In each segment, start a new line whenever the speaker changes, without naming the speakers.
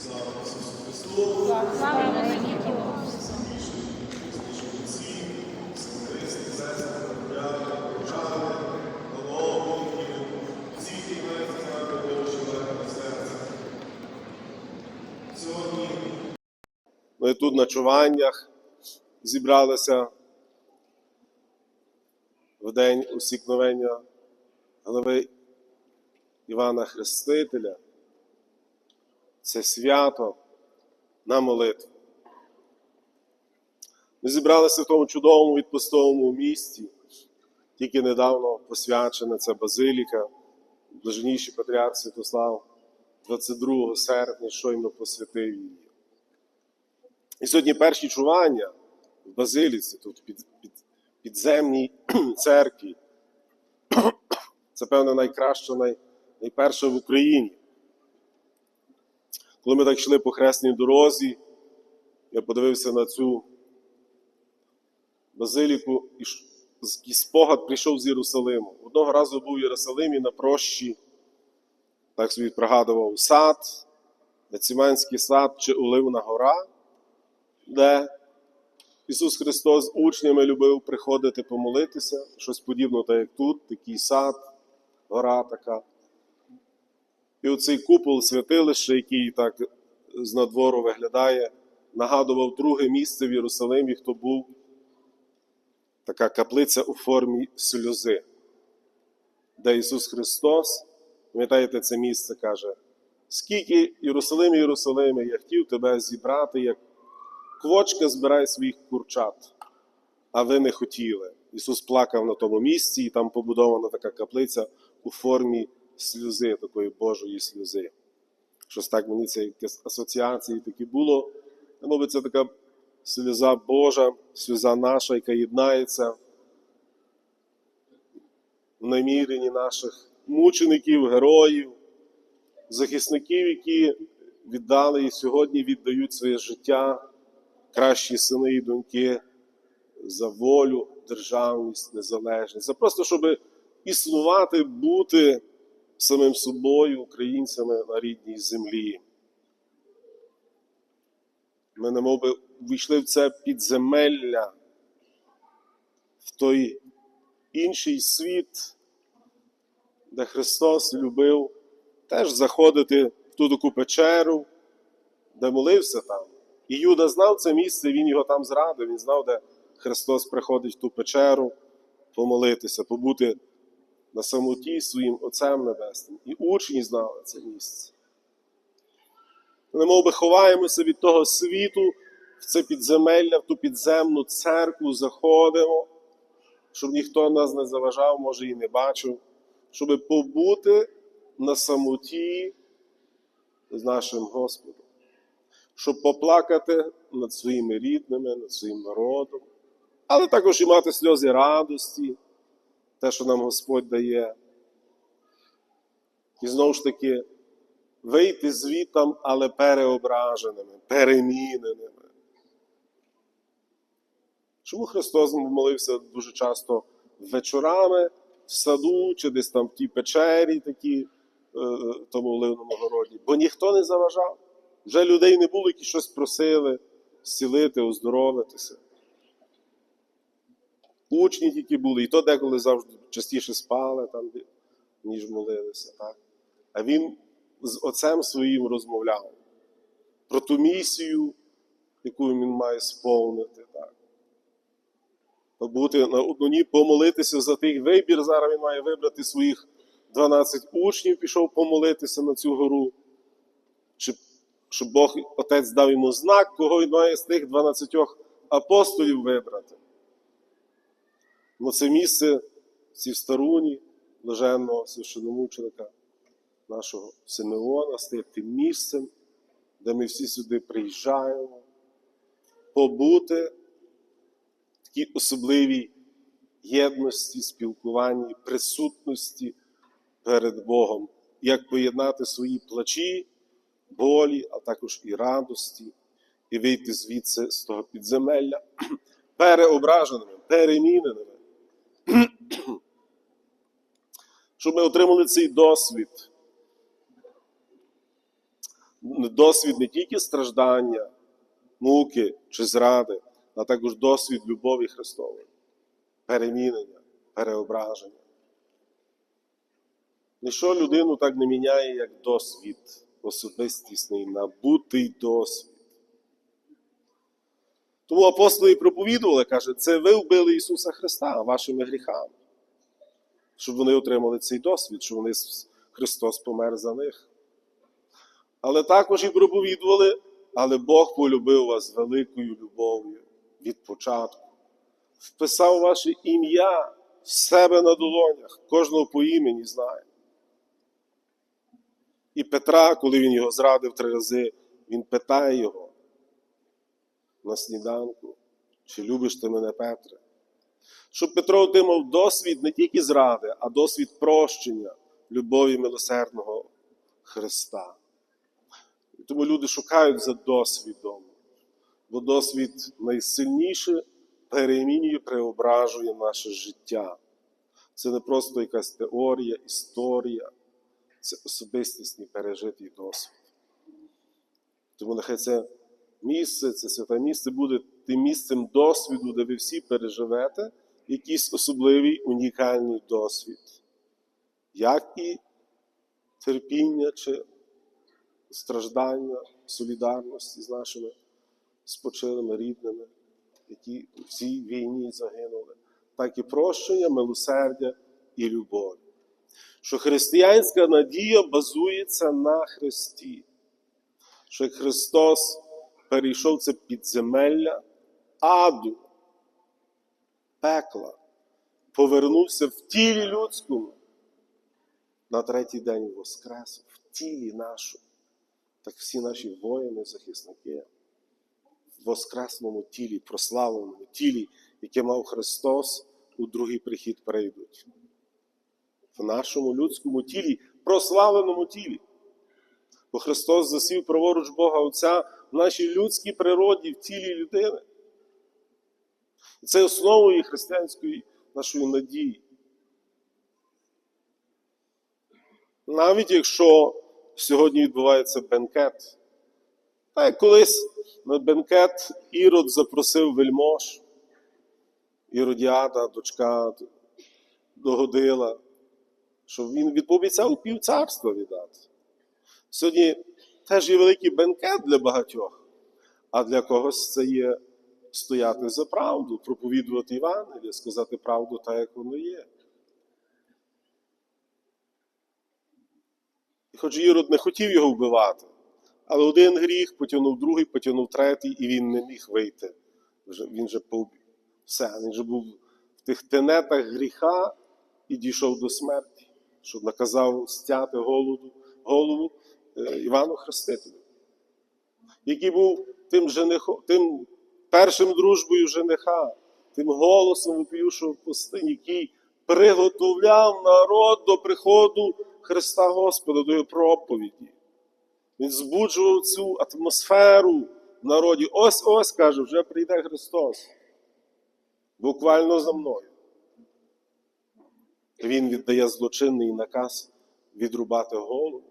Слава Ісусу Христу!
Слава навіки
Христи, сестри, брати, прочани, головники, всі, які мають знати Божі на серце. Сьогодні ми тут на чуваннях зібралися в день усікновення голови Івана Хрестителя. Це свято на молитву. Ми зібралися в тому чудовому відпустовому місті, тільки недавно посвячена ця базиліка, блаженніший патріарх Святослав 22 серпня щойно посвятив її. І сьогодні перші чування в базиліці, тут під, під, підземній церкві. Це, певно, найкраще, най, найперше в Україні. Коли ми так йшли по хресній дорозі, я подивився на цю базиліку, і спогад прийшов з Єрусалиму. Одного разу був в Єрусалимі на прощі, так собі пригадував сад, Гециманський сад чи Оливна гора, де Ісус Христос з учнями любив приходити помолитися, щось подібне, так як тут, такий сад, гора така. І оцей купол святилища, який так з надвору виглядає, нагадував друге місце в Єрусалимі, хто був така каплиця у формі сльози, де Ісус Христос, пам'ятаєте, це місце каже: скільки Єрусалим, Єрусалиме, я хотів тебе зібрати, як квочка збирає своїх курчат, а ви не хотіли. Ісус плакав на тому місці, і там побудована така каплиця у формі сльози, такої Божої сльози. Щось так мені це якісь асоціації такі було. Мабуть, це така сльоза Божа, сльоза наша, яка єднається в наміренні наших мучеників, героїв, захисників, які віддали і сьогодні віддають своє життя, кращі сини і доньки за волю, державність, незалежність, за просто, щоб існувати, бути самим собою, українцями на рідній землі. Ми немов би війшли в це підземелля, в той інший світ, де Христос любив теж заходити в ту таку печеру, де молився там. І Юда знав це місце, він його там зрадив, він знав, де Христос приходить в ту печеру помолитися, побути на самоті своїм Отцем Небесним. І учні знали це місце. Ми би ховаємося від того світу, в це підземелля, в ту підземну церкву заходимо, щоб ніхто нас не заважав, може і не бачив, щоб побути на самоті з нашим Господом, щоб поплакати над своїми рідними, над своїм народом, але також і мати сльози радості, те, що нам Господь дає. І знову ж таки, вийти звітам, але переображеними, переміненими. Чому Христос молився дуже часто вечорами в саду чи десь там в тій печері, такі, е, е, тому оливному городі? Бо ніхто не заважав. Вже людей не було, які щось просили зцілити, оздоровитися. Учні тільки були, і то деколи завжди частіше спали, там, ніж молилися. Так? А він з отцем своїм розмовляв про ту місію, яку він має сповнити. Так? Бути на одноні, помолитися за тих вибір. Зараз він має вибрати своїх 12 учнів, пішов помолитися на цю гору. Чи, щоб Бог Отець дав йому знак, кого він має з тих 12 апостолів вибрати. Ну, це місце ці старуні, блаженного священомученика нашого Симеона, стає тим місцем, де ми всі сюди приїжджаємо, побути в такій особливій єдності, спілкуванні, присутності перед Богом, як поєднати свої плачі, болі, а також і радості, і вийти звідси з того підземелля переображеними, переміненими. Щоб ми отримали цей досвід досвід не тільки страждання, муки чи зради, а також досвід любові Христової, перемінення, переображення. Ніщо людину так не міняє, як досвід особистісний, набутий досвід. Тому апостоли проповідували, каже, це ви вбили Ісуса Христа вашими гріхами, щоб вони отримали цей досвід, щоб вони Христос помер за них. Але також і проповідували, але Бог полюбив вас великою любов'ю від початку, вписав ваше ім'я в себе на долонях, кожного по імені знає. І Петра, коли він його зрадив три рази, він питає його на сніданку, чи любиш ти мене, Петре? Щоб Петро отримав досвід не тільки зради, а досвід прощення, любові милосердного Христа. І тому люди шукають за досвідом, бо досвід найсильніше перемінює, преображує наше життя. Це не просто якась теорія, історія, це особистісний пережитий досвід. Тому нехай це місце, це святе місце буде тим місцем досвіду, де ви всі переживете якийсь особливий унікальний досвід, як і терпіння чи страждання, солідарності з нашими спочилими рідними, які у цій війні загинули, так і прощення, милосердя і любов. Що християнська надія базується на Христі, що Христос перейшов це підземелля аду, пекла, повернувся в тілі людському, на третій день воскрес в тілі нашому. Так всі наші воїни, захисники в воскресному тілі, прославленому тілі, яке мав Христос, у другий прихід прийдуть. В нашому людському тілі, прославленому тілі. Бо Христос засів праворуч Бога Отця в нашій людській природі, в тілі людини. І це основою християнської нашої надії. Навіть якщо сьогодні відбувається бенкет, так як колись на бенкет Ірод запросив вельмож, Іродіада, дочка догодила, що він відповідав пів царства віддати. Сьогодні теж є великий бенкет для багатьох, а для когось це є стояти за правду, проповідувати Євангеліє, сказати правду так, як воно є. І хоч Ірод не хотів його вбивати, але один гріх потягнув другий, потягнув третій, і він не міг вийти. Він же пов- все, він же був в тих тенетах гріха і дійшов до смерті, що наказав стяти голову, голову Івану Хрестителю, який був тим, женихом, тим першим дружбою жениха, тим голосом в пустині, який приготовляв народ до приходу Христа Господа, до його проповіді. Він збуджував цю атмосферу в народі. Ось ось каже, вже прийде Христос. Буквально за мною. Він віддає злочинний наказ відрубати голову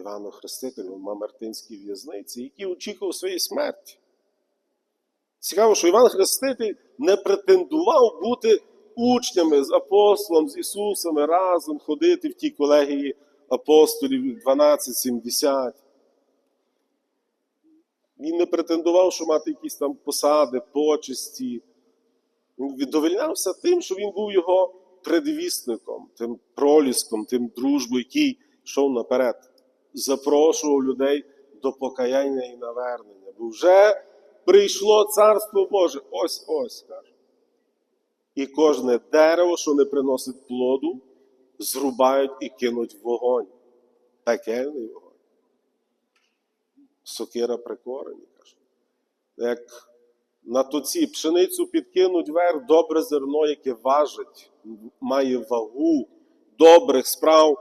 Івану Хрестителю в Мамертинській в'язниці, який очікував своєї смерті. Цікаво, що Іван Хреститель не претендував бути учнями з апостолом, з Ісусами разом ходити в тій колегії апостолів 12-70. Він не претендував, що мати якісь там посади, почесті. Він віддовольнявся тим, що він був його предвісником, тим проліском, тим дружбою, який йшов наперед, запрошував людей до покаяння і навернення. Бо вже прийшло Царство Боже. Ось ось каже. І кожне дерево, що не приносить плоду, зрубають і кинуть в вогонь. Пекельний вогонь. Сокира прикорені, каже. Як на тоці пшеницю підкинуть вверх добре зерно, яке важить, має вагу добрих справ,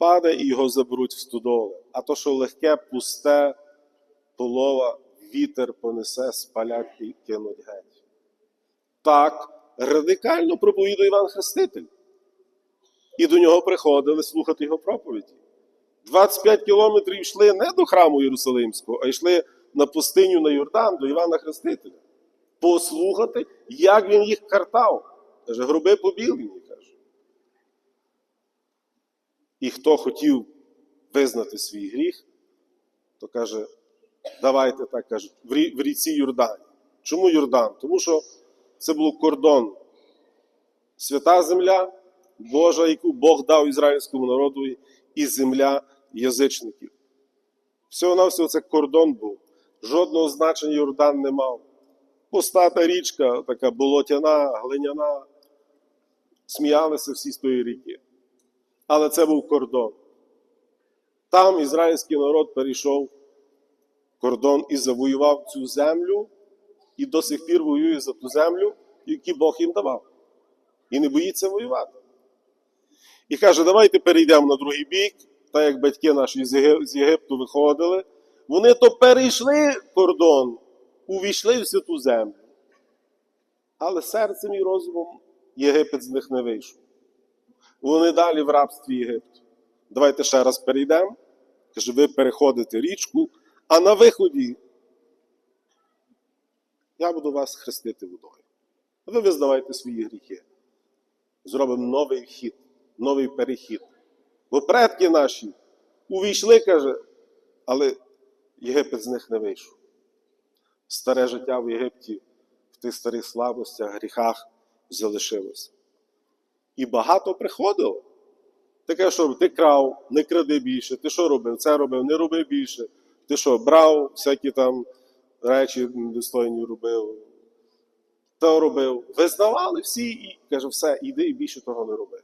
впаде і його заберуть в студоли. А то, що легке, пусте, полова, вітер понесе, спалять і кинуть геть. Так радикально проповідує Іван Хреститель. І до нього приходили слухати його проповіді. 25 кілометрів йшли не до храму Єрусалимського, а йшли на пустиню на Йордан до Івана Хрестителя. Послухати, як він їх картав. Каже, гроби побілені. І хто хотів визнати свій гріх, то каже, давайте так каже, в рі- в ріці Йордані. Чому Йордан? Тому що це був кордон, свята земля Божа, яку Бог дав ізраїльському народу, і земля язичників. Всього на всього це кордон був. Жодного значення Йордан не мав. Пустата річка, така болотяна, глиняна. Сміялися всі з тої ріки. Але це був кордон. Там ізраїльський народ перейшов кордон і завоював цю землю, і до сих пір воює за ту землю, яку Бог їм давав. І не боїться воювати. І каже, давайте перейдемо на другий бік, так як батьки наші з Єгипту виходили. Вони то перейшли кордон, увійшли в святу землю. Але серцем і розумом Єгипет з них не вийшов. Вони далі в рабстві Єгипту. Давайте ще раз перейдемо. Каже, ви переходите річку, а на виході я буду вас хрестити водою. А ви визнавайте свої гріхи. Зробимо новий вхід, новий перехід. Бо предки наші увійшли, каже, але Єгипет з них не вийшов. Старе життя в Єгипті в тих старих слабостях, гріхах залишилося. І багато приходило. Таке, що ти крав, не кради більше, ти що робив? Це робив, не роби більше. Ти що, брав всякі там речі недостойні робив, то робив. Визнавали всі і каже, все, іди і більше того не роби.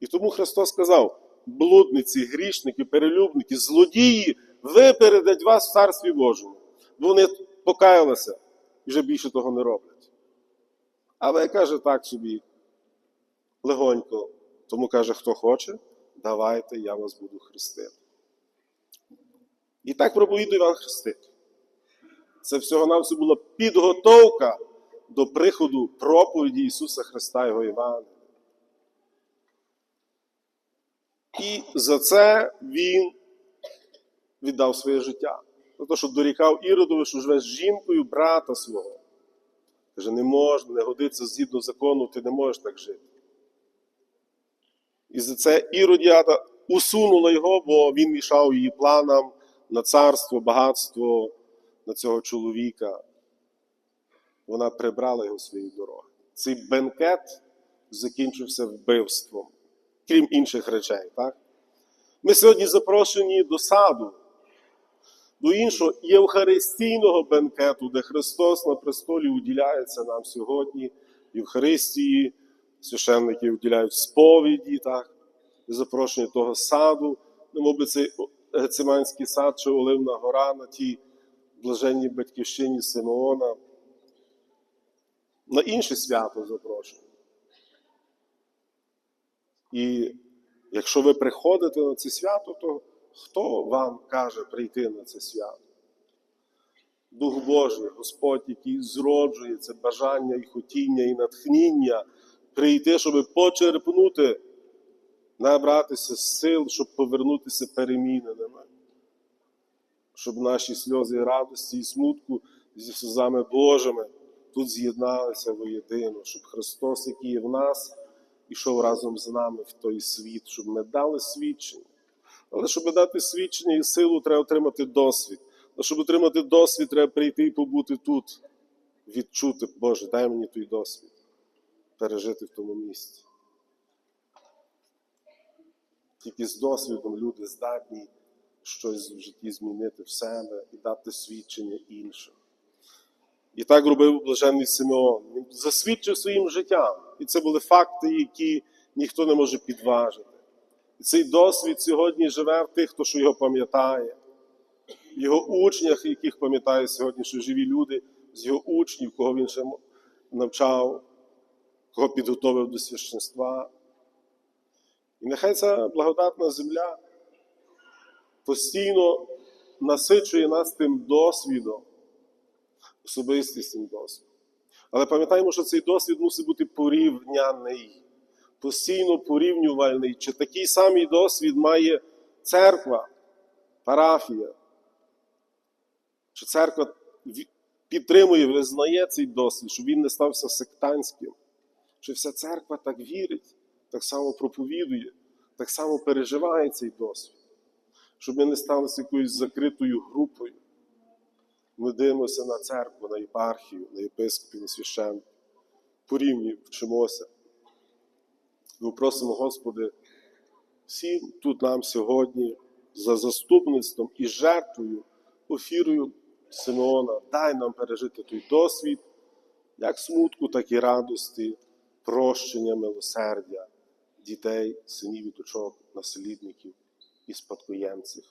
І тому Христос сказав: блудниці, грішники, перелюбники, злодії випередять вас в Царстві Божому. Бо вони покаялися і вже більше того не роблять. А ви каже так собі, легонько. Тому каже, хто хоче, давайте, я вас буду хрестити. І так проповідує Іван Хреститель. Це всього-навсього була підготовка до приходу проповіді Ісуса Христа Його Євангелія. І за це Він віддав своє життя. За те, що дорікав Іродові, що живе з жінкою брата свого. Каже, не можна, не годиться згідно закону, ти не можеш так жити. І за це Іродіада усунула його, бо він мішав її планам на царство, багатство на цього чоловіка. Вона прибрала його свої дороги. Цей бенкет закінчився вбивством, крім інших речей. Так? Ми сьогодні запрошені до саду, до іншого євхаристійного бенкету, де Христос на престолі уділяється нам сьогодні, Євхаристії, священники уділяють сповіді, так? запрошення того саду, ну, цей Гециманський сад чи Оливна гора на тій блаженній батьківщині Симеона. На інше свято запрошую. І якщо ви приходите на це свято, то хто вам каже прийти на це свято? Дух Божий, Господь, який зроджує це бажання і хотіння, і натхніння прийти, щоб почерпнути, набратися сил, щоб повернутися переміненими, щоб наші сльози радості і смутку зі сльозами Божими тут з'єдналися воєдино, щоб Христос, який є в нас, ішов разом з нами в той світ, щоб ми дали свідчення. Але щоб дати свідчення і силу, треба отримати досвід. А щоб отримати досвід, треба прийти і побути тут, відчути, Боже, дай мені той досвід, пережити в тому місці. Тільки з досвідом люди здатні щось в житті змінити в себе і дати свідчення іншим. І так робив блаженний Симеон. Він засвідчив своїм життям. І це були факти, які ніхто не може підважити. І цей досвід сьогодні живе в тих, хто що його пам'ятає, в його учнях, яких пам'ятає сьогодні, що живі люди з його учнів, кого він ще навчав, кого підготовив до священства. І нехай ця благодатна земля постійно насичує нас тим досвідом, особистістим досвідом. Але пам'ятаємо, що цей досвід мусить бути порівняний, постійно порівнювальний. Чи такий самий досвід має церква, парафія, чи церква підтримує, визнає цей досвід, щоб він не стався сектантським. Чи вся церква так вірить, так само проповідує, так само переживає цей досвід, щоб ми не сталися якоюсь закритою групою. Ми дивимося на церкву, на єпархію, на єпископів, на священників, по рівні вчимося. Ми просимо, Господи, всім тут нам сьогодні за заступництвом і жертвою, офірою Симеона, дай нам пережити той досвід, як смутку, так і радості, прощення, милосердя дітей, синів і дочок, наслідників і спадкоємців,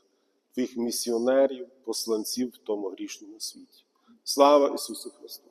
твоїх місіонерів, посланців в тому грішному світі. Слава Ісусу Христу!